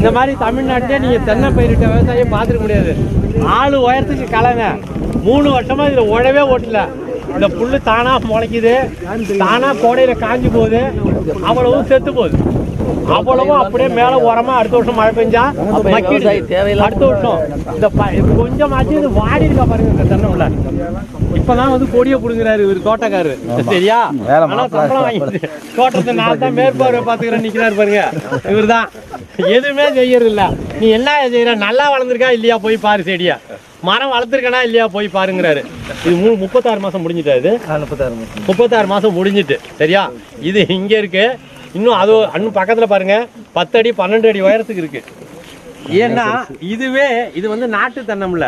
இந்த மாதிரி தமிழ்நாட்டிலே நீங்கள் தென்னை பயிரிட்ட விவசாயம் பார்த்துக்க முடியாது. ஆளு உயரத்துக்கு கலைங்க. மூணு வருஷமா இதில் உழவே ஓட்டல. இந்த புல்லு தானா முளைக்குது. தானா கோடையில காஞ்சு போகுது. அவ்வளவும் செத்து போகுது. அவ்வளவும் அப்படியே மேல உரமா அடுத்த வருஷம் மழை பெஞ்சா மக்கிடுது. அடுத்த வருஷம் இந்த இது கொஞ்சமாச்சும் இது வாடி இருக்கா பாருங்க இந்த தென்னைப்புல இப்பதான் வந்து கொடியை புடுங்குறாரு இவர் தோட்டக்காரரு. சரியா? சம்பளம் வாங்கிட்டு தோட்டத்தை நான் தான் மேற்பார்வை பாத்துக்கிறேன் நிக்கிறாரு பாருங்க. இவர்தான். எதுவுமே செய்யறது இல்ல நீ என்ன செய்யற நல்லா வளர்ந்துருக்கா இல்லையா? போய் பாரு செடியா. மரம் வளர்த்துருக்கனா இல்லையா? போய் பாருங்கிறாரு. இது மூணு முப்பத்தாறு மாசம் முடிஞ்சிட்டா இது? முப்பத்தாறு மாசம். முடிஞ்சிட்டு சரியா? இது இங்க இருக்கு. இன்னும் அது இன்னும் பக்கத்துல பாருங்க. பத்து அடி பன்னெண்டு அடி உயரத்துக்கு இருக்கு. ஏன்னா இதுவே இது வந்து நாட்டு தென்னம்ல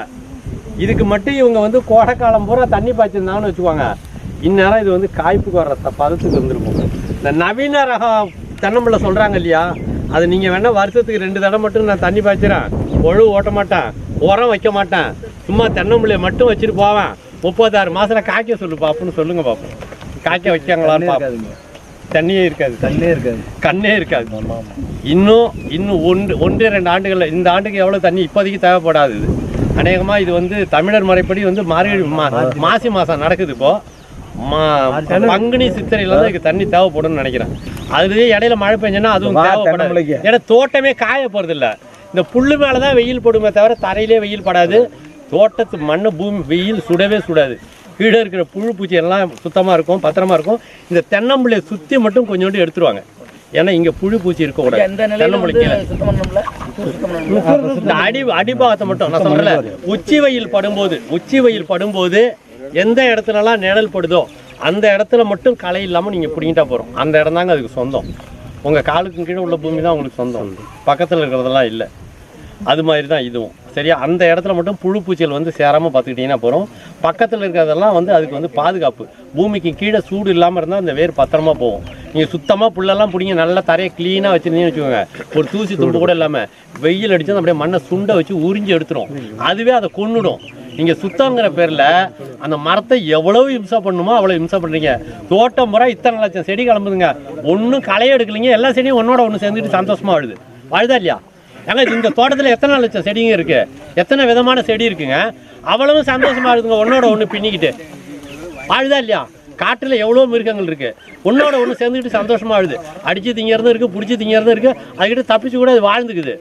இதுக்கு மட்டும் இவங்க வந்து கோடைக்காலம் பூரா தண்ணி பாய்ச்சிருந்தாங்கன்னு வச்சுக்கோங்க. இந்நேரம் இது வந்து காய்ப்புக்கு வர்ற த- பதத்துக்கு வந்திருக்கும் இந்த நவீன ரகம் தென்னம்பிள்ளை சொல்றாங்க இல்லையா? அது நீங்க வேணா வருஷத்துக்கு ரெண்டு தடவை மட்டும் நான் தண்ணி பாய்ச்சிறேன். ஒழு ஓட்ட மாட்டேன். உரம் வைக்க மாட்டேன். சும்மா தென்னம்பிள்ளைய மட்டும் வச்சுட்டு போவேன். முப்பத்தாறு மாசத்துல காய்க்க சொல்லு பாப்புன்னு சொல்லுங்க பாப்போம் காய்க்க வைக்காங்களான்னு தண்ணியே இருக்காது. தண்ணே இருக்காது. கண்ணே இருக்காது. இன்னும் இன்னும் ஒன்று ஒன்று ரெண்டு ஆண்டுகளில் இந்த ஆண்டுக்கு எவ்வளோ தண்ணி இப்போதைக்கு தேவைப்படாது இது. அநேகமாக இது வந்து தமிழர் முறைப்படி வந்து மார்கழி மாசி மாதம் நடக்குது இப்போ. மா பங்குனி சித்திரையில தான் இதுக்கு தண்ணி தேவைப்படும்னு நினைக்கிறேன். அதுலேயே இடையில மழை பெஞ்சோன்னா அதுவும் தேவைப்படாது. ஏன்னா தோட்டமே காய போகிறது இல்லை இந்த புல்லு மேலே தான் வெயில் படுமே தவிர தரையிலே வெயில் படாது. தோட்டத்து மண்ணு பூமி வெயில் சுடவே சுடாது. கீழே இருக்கிற புழு பூச்சி எல்லாம் சுத்தமாக இருக்கும் பத்திரமா இருக்கும். இந்த தென்னம்பிள்ளையை சுற்றி மட்டும் கொஞ்சோண்டு எடுத்துருவாங்க. ஏன்னா இங்கே புழு பூச்சி இருக்கக்கூடாது அடி அடிபாகத்தை மட்டும் நான் சொல்றேன்ல. உச்சி வெயில் படும்போது உச்சி வெயில் படும்போது எந்த இடத்துலலாம் நிழல் படுதோ அந்த இடத்துல மட்டும் களை இல்லாமல் நீங்கள் பிடிங்கிட்டா போகிறோம் அந்த இடம் தாங்க அதுக்கு சொந்தம். உங்கள் காலுக்கு கீழே உள்ள பூமி தான் உங்களுக்கு சொந்தம். பக்கத்தில் இருக்கிறதெல்லாம் இல்லை. அது மாதிரி தான் இதுவும். சரியா? அந்த இடத்துல மட்டும் புழு பூச்சிகள் வந்து சேராமல் பார்த்துக்கிட்டிங்கன்னா போகிறோம் பக்கத்தில் இருக்கிறதெல்லாம் வந்து அதுக்கு வந்து பாதுகாப்பு. பூமிக்கு கீழே சூடு இல்லாமல் இருந்தால் அந்த வேர் பத்திரமா போகும். நீங்கள் சுத்தமாக புல்லெல்லாம் பிடிங்க நல்லா தரையை க்ளீனாக வச்சுருந்தீங்கன்னு வச்சுக்கோங்க. ஒரு தூசி துண்டு கூட இல்லாமல் வெயில் அடிச்சு அப்படியே மண்ணை சுண்டை வச்சு உறிஞ்சி எடுத்துரும். அதுவே அதை கொன்னுடும். நீங்கள் சுத்தங்கிற பேரில் அந்த மரத்தை எவ்வளவு இம்சா பண்ணுமோ அவ்வளோ இம்சா பண்ணுறீங்க தோட்டம் முறை இத்தனை லட்சம் செடி கிளம்புதுங்க. ஒன்றும் களையே எடுக்கலைங்க. எல்லா செடியும் ஒன்றோட ஒன்று சேர்ந்துட்டு சந்தோஷமா வாழுது. வாழுதா இல்லையா? ஏன்னா இந்த தோட்டத்தில் எத்தனை லட்சம் செடிங்க இருக்குது எத்தனை விதமான செடி இருக்குங்க? அவ்வளவும் சந்தோஷமாக இருக்குதுங்க ஒன்றோட ஒன்று பின்னிக்கிட்டு. வாழுதா இல்லையா? காட்டில் எவ்வளோ மிருகங்கள் இருக்கு. ஒன்றோட ஒன்று சேர்ந்துக்கிட்டு சந்தோஷமாக ஆகுது. அடிச்சு திங்கிறது இருக்கு பிடிச்சி திங்கிறது இருக்கு. அதுக்கிட்ட தப்பிச்சு கூட அது வாழ்ந்துக்குது.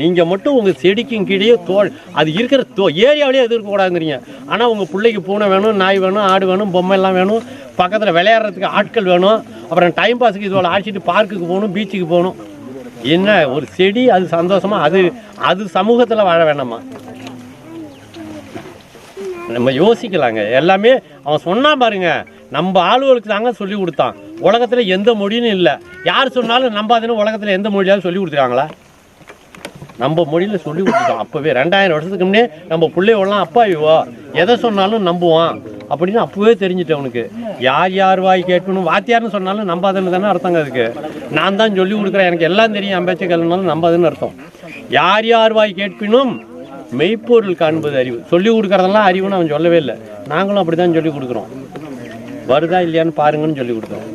நீங்கள் மட்டும் உங்கள் செடிக்கும் கீழே தோல் அது இருக்கிற தோ ஏரியாவிலேயே எது இருக்கக்கூடாதுங்கிறீங்க. ஆனால் உங்கள் பிள்ளைக்கு பூனை வேணும் நாய் வேணும் ஆடு வேணும் பொம்மை எல்லாம் வேணும். பக்கத்தில் விளையாடுறதுக்கு ஆட்கள் வேணும். அப்புறம் டைம் பாஸுக்கு இதோட அழைச்சிட்டு பார்க்குக்கு போகணும் பீச்சுக்கு போகணும். என்ன ஒரு செடி அது சந்தோஷமா அது அது சமூகத்தில் வாழ வேணாமா நம்ம யோசிக்கலாங்க. எல்லாமே அவன் சொன்னான் பாருங்க. நம்ம ஆளுகளுக்கு தாங்க சொல்லி கொடுத்தான். உலகத்தில் எந்த மொழியும் இல்லை. யார் சொன்னாலும் நம்பாதுன்னு உலகத்தில் எந்த மொழியாவது சொல்லி கொடுத்துருக்காங்களா நம்ம மொழியில் சொல்லி கொடுத்துட்டோம். அப்போவே ரெண்டாயிரம் வருஷத்துக்கு முன்னே நம்ம பிள்ளைவெல்லாம் அப்பா எதை சொன்னாலும் நம்புவான். அப்படின்னு அப்போவே தெரிஞ்சுட்டு அவனுக்கு. யார் யார் வாய் கேட்கணும் வாத்தியார்னு சொன்னாலும் நம்பாதுன்னு தானே அர்த்தங்க அதுக்கு. நான் தான் சொல்லி கொடுக்குறேன். எனக்கு எல்லாம் தெரியும். என் பேச்சை நம்பாதுன்னு அர்த்தம். யார் யார் வாய் கேட்பினும் மெய்ப்பொருள் காண்பது அறிவு. சொல்லி கொடுக்குறதெல்லாம் அறிவுன்னு அவன் சொல்லவே இல்லை. நாங்களும் அப்படி தான் சொல்லி கொடுக்குறோம். வருதா இல்லையான்னு பாருங்கன்னு சொல்லி கொடுத்தோம்.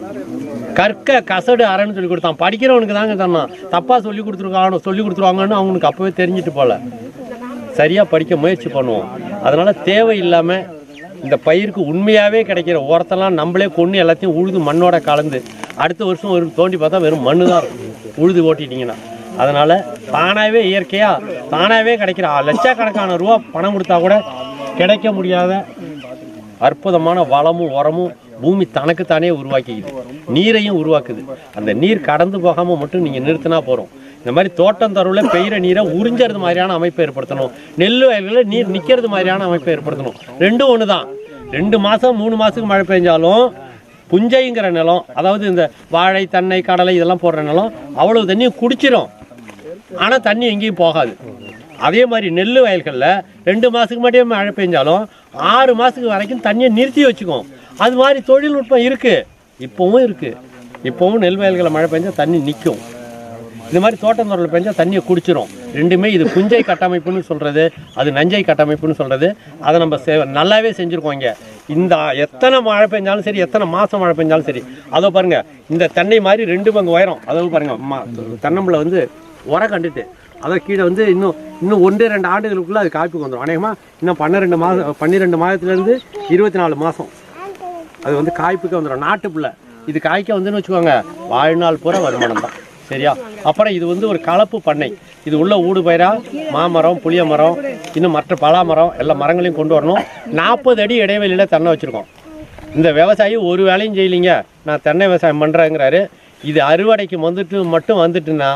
கற்க கசடு அறன்னு சொல்லி கொடுத்தான். படிக்கிறவனுக்கு தாங்க சொன்னான் தப்பாக சொல்லி கொடுத்துருக்காங்க சொல்லி கொடுத்துருவாங்கன்னு அவனுக்கு அப்போவே தெரிஞ்சிட்டு போல. சரியாக படிக்க முயற்சி பண்ணுவோம். அதனால் தேவையில்லாமல் இந்த பயிருக்கு உண்மையாகவே கிடைக்கிற உரத்தெல்லாம் நம்மளே கொண்டு எல்லாத்தையும் உழுது மண்ணோட கலந்து அடுத்த வருஷம் ஒரு தோண்டி பார்த்தா வெறும் மண்ணு தான் இருக்கும். உழுது ஓட்டிட்டீங்கன்னா. அதனால் தானாகவே இயற்கையாக தானாகவே கிடைக்கிற லட்சக்கணக்கான ரூபா பணம் கொடுத்தா கூட கிடைக்க முடியாத அற்புதமான வளமும் உரமும் பூமி தனக்குத்தானே உருவாக்கிக்குது. நீரையும் உருவாக்குது. அந்த நீர் கடந்து போகாமல் மட்டும் நீங்கள் நிறுத்தினா போகிறோம் இந்த மாதிரி தோட்டம் தருவில் பெய்கிற நீரை உறிஞ்சறது மாதிரியான அமைப்பை ஏற்படுத்தணும். நெல் வயல்களில் நீர் நிற்கிறது மாதிரியான அமைப்பை ஏற்படுத்தணும். ரெண்டும் ஒன்று தான் ரெண்டு மாதம் மூணு மாதத்துக்கு மழை பெஞ்சாலும் புஞ்சைங்கிற நிலம் அதாவது இந்த வாழை தென்னை கடலை இதெல்லாம் போடுற நிலம் அவ்வளவு தண்ணியும் குடிச்சிடும் ஆனால் தண்ணி எங்கேயும் போகாது. அதே மாதிரி நெல் வயல்களில் ரெண்டு மாதத்துக்கு மட்டும் மழை பெஞ்சாலும் ஆறு மாதத்துக்கு வரைக்கும் தண்ணியை நிறுத்தி வச்சுக்கும் அது மாதிரி தொழில்நுட்பம் இருக்குது இப்போவும் இருக்குது இப்போவும் நெல் வயல்களில் மழை பெஞ்சால் தண்ணி நிற்கும் இந்த மாதிரி தோட்டந்தொடரில் பெஞ்சால் தண்ணியை குடிச்சிரும். ரெண்டுமே இது புஞ்சை கட்டமைப்புன்னு சொல்கிறது அது நஞ்சை கட்டமைப்புன்னு சொல்கிறது அதை நம்ம செ நல்லாவே செஞ்சுருக்கோம் இங்கே. இந்த எத்தனை மழை பெஞ்சாலும் சரி எத்தனை மாதம் மழை பெஞ்சாலும் சரி. அதோ பாருங்கள் இந்த தென்னை மாதிரி ரெண்டு பங்கு உயரம். அதோ பாருங்க மா தென்னம்பிள்ளை வந்து உரம் கண்டுட்டு அதான் கீழே வந்து இன்னும் இன்னும் ஒன்று ரெண்டு ஆண்டுகளுக்குள்ளே அது காய்ப்புக்கு வந்துடும் அநேகமாக இன்னும் பன்னிரெண்டு மாதம் பன்னிரெண்டு மாதத்துலேருந்து இருபத்தி நாலு மாதம் அது வந்து காய்ப்புக்கு வந்துடும் நாட்டு பிள்ளை இது காய்க்க வந்துன்னு வச்சுக்கோங்க வாழ்நாள் பூரா வருமானம் தான். சரியா? அப்புறம் இது வந்து ஒரு கலப்பு பண்ணை. இது உள்ள ஊடு பயிரா மாமரம் புளிய மரம் இன்னும் மற்ற பலா மரம் எல்லா மரங்களையும் கொண்டு வரணும். நாற்பது அடி இடைவெளியில் தென்னை வச்சுருக்கோம். இந்த விவசாயி ஒரு வேலையும் செய்யலைங்க. நான் தென்னை விவசாயம் பண்ணுறேங்கிறாரு இது அறுவடைக்கு வந்துட்டு மட்டும் வந்துட்டுன்னா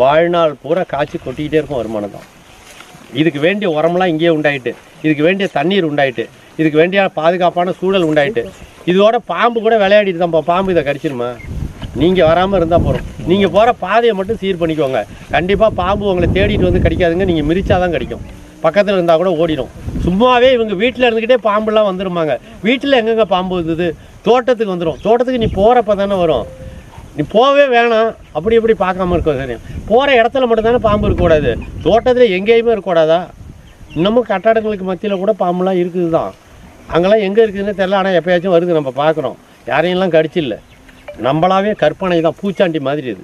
வாழ்நாள் பூரா காய்ச்சி கொட்டிக்கிட்டே இருக்கும் வருமானம் தான். இதுக்கு வேண்டிய உரம்லாம் இங்கேயே உண்டாயிட்டு இதுக்கு வேண்டிய தண்ணீர் உண்டாயிட்டு இதுக்கு வேண்டிய பாதுகாப்பான சூழல் உண்டாயிட்டு இதோட பாம்பு கூட விளையாடிட்டு தான் பாம்பு இதை கடிச்சிருமா? நீங்கள் வராமல் இருந்தால் போகிறோம் நீங்கள் போகிற பாதையை மட்டும் சீர் பண்ணிக்கோங்க. கண்டிப்பாக பாம்பு உங்களை தேடிட்டு வந்து கடிக்காதுங்க நீங்கள் மிரிச்சா தான் கடிக்கும். பக்கத்தில் இருந்தால் கூட ஓடிடும். சும்மாவே இவங்க வீட்டில் இருந்துக்கிட்டே பாம்புலாம் வந்துருமாங்க. வீட்டில் எங்கெங்க பாம்பு இருந்தது தோட்டத்துக்கு வந்துடும் தோட்டத்துக்கு நீ போகிறப்ப தானே வரும். நீ போகவே வேணாம். அப்படி இப்படி பார்க்காம இருக்கும் சரி போகிற இடத்துல மட்டும்தானே பாம்பு இருக்கக்கூடாது தோட்டத்தில் எங்கேயுமே இருக்கக்கூடாதா இன்னமும் கட்டடங்களுக்கு மத்தியில் கூட பாம்புலாம் இருக்குது தான் அங்கெல்லாம் எங்கே இருக்குதுன்னு தெரில ஆனால் எப்பயாச்சும் வருது. நம்ம பார்க்குறோம். யாரையும்லாம் கடிச்சில்ல. நம்மளாவே கற்பனை தான். பூச்சாண்டி மாதிரி இது.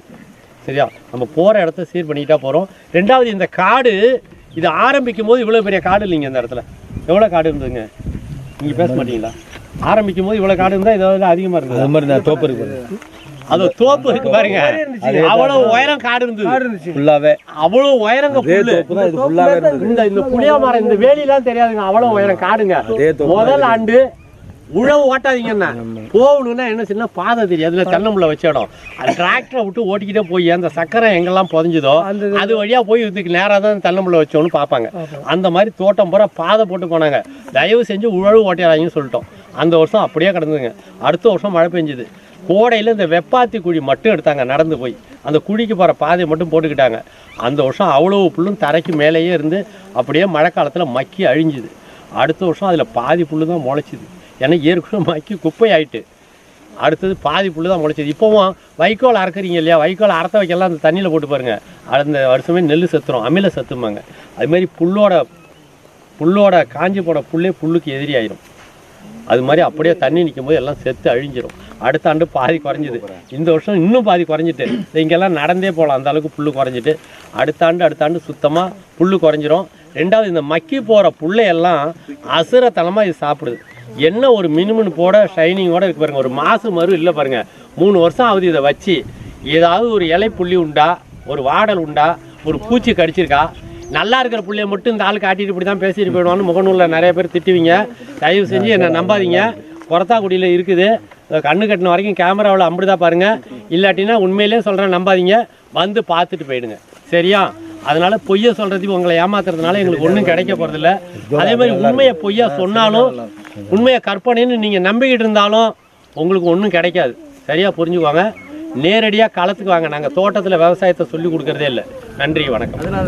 சரியா? நம்ம போகிற இடத்த சீர் பண்ணிக்கிட்டா போகிறோம் ரெண்டாவது இந்த காடு இது ஆரம்பிக்கும் போது இவ்வளோ பெரிய காடு இல்லைங்க இந்த இடத்துல. எவ்வளோ காடு இருந்ததுங்க? நீங்கள் பேச மாட்டீங்களா? ஆரம்பிக்கும் போது இவ்வளோ காடு இருந்தால் இதாவது அதிகமாக இருந்தது? அது மாதிரி தோப்பு இருக்குது அது தோப்பு இருக்கு பாருங்க. அவ்வளவு உயரம் காடு இருந்தது. ஃபுல்லாவே. அவ்வளவு உயரங்க புல்லு தோப்பு தான் இது ஃபுல்லாவே இருந்தது. இந்த இந்த புளிய மரம் இந்த வேலிலாம் தெரியாதுங்க. அவ்வளவு உயரம் காடுங்க. முதல் ஆண்டு உழவு ஓட்டாதீங்கண்ணா போகணும்னா என்ன சின்ன பாதை தெரியும். அதுல தென்னமுள்ள வச்ச இடம். அது டிராக்டரை விட்டு ஓட்டிக்கிட்டே போய் அந்த சக்கரை எங்கெல்லாம் புதஞ்சுதோ அது வழியா போய் இதுக்கு நேராக தான் தென்னமுள்ள வச்சோன்னு பார்ப்பாங்க. அந்த மாதிரி தோட்டம் பூரா பாதை போட்டு போனாங்க. தயவு செஞ்சு உழவு ஓட்டிடாதீங்கன்னு சொல்லிட்டோம். அந்த வருஷம் அப்படியே கிடந்ததுங்க. அடுத்த வருஷம் மழை பெஞ்சுது. கோடையில் இந்த வெப்பாத்தி குழி மட்டும் எடுத்தாங்க நடந்து போய். அந்த குழிக்கு போகிற பாதையை மட்டும் போட்டுக்கிட்டாங்க. அந்த வருஷம் அவ்வளோ புல்லும் தரைக்கு மேலேயே இருந்து அப்படியே மழை காலத்தில் மக்கி அழிஞ்சுது. அடுத்த வருஷம் அதில் பாதி புல்லு தான் முளைச்சிது. ஏன்னா ஏற்கனவே மக்கி குப்பை ஆயிட்டு அடுத்தது பாதி புல்லு தான் முளைச்சிது. இப்போவும் வைக்கோல் அறக்குறீங்க இல்லையா? வைக்கோல் அறத்த வைக்கலாம். அந்த தண்ணியில் போட்டு பாருங்கள் அந்த வருஷமே நெல் செத்துரும் அமில செத்துமாங்க அதுமாரி புல்லோட புல்லோட காஞ்சி போட புல்லே புல்லுக்கு எதிரி ஆயிரும். அது மாதிரி அப்படியே தண்ணி நிற்கும் போது எல்லாம் செத்து அழிஞ்சிரும். அடுத்த ஆண்டு பாதி குறைஞ்சிது. இந்த வருஷம் இன்னும் பாதி குறைஞ்சிட்டு. இங்கெல்லாம் நடந்தே போகலாம். அந்த அளவுக்கு புல் குறைஞ்சிட்டு. அடுத்த ஆண்டு அடுத்த ஆண்டு சுத்தமாக புல் குறைஞ்சிரும். ரெண்டாவது இந்த மக்கி போகிற புள்ளையெல்லாம் அசுரத்தனமாக இது சாப்பிடுது. என்ன ஒரு மினுமினு போட ஷைனிங்கோட இருக்கு பாருங்கள் ஒரு மாசு மறு இல்லை பாருங்கள் மூணு வருஷம் ஆகுது இதை வச்சு. ஏதாவது ஒரு இலை புள்ளி உண்டா? ஒரு வாடல் உண்டா? ஒரு பூச்சி கடிச்சிருக்கா? நல்லா இருக்கிற பிள்ளைய மட்டும் இந்த ஆள் காட்டிட்டு இப்படி தான் பேசிட்டு போயிடுவான்னு முகநூலில் நிறைய பேர் திட்டுவீங்க. தயவு செஞ்சு என்னை நம்பாதீங்க. புறத்தாக்குடியில் இருக்குது. கண்ணு கட்டின வரைக்கும் கேமராவில் அப்படிதான் பாருங்கள் இல்லாட்டினா உண்மையிலே சொல்கிறேன் நம்பாதீங்க. வந்து பார்த்துட்டு போயிடுங்க. சரியா? அதனால பொய்யை சொல்றதுக்கு உங்களை ஏமாத்துறதுனால எங்களுக்கு ஒன்றும் கிடைக்க போறதில்ல. அதே மாதிரி உண்மையை பொய்யா சொன்னாலும் உண்மையை கற்பனைன்னு நீங்கள் நம்பிக்கிட்டு இருந்தாலும் உங்களுக்கு ஒன்றும் கிடைக்காது. சரியாக புரிஞ்சுக்குவாங்க நேரடியாக களத்துக்கு வாங்க. நாங்கள் தோட்டத்தில் விவசாயத்தை சொல்லி கொடுக்கறதே இல்லை. நன்றி வணக்கம்.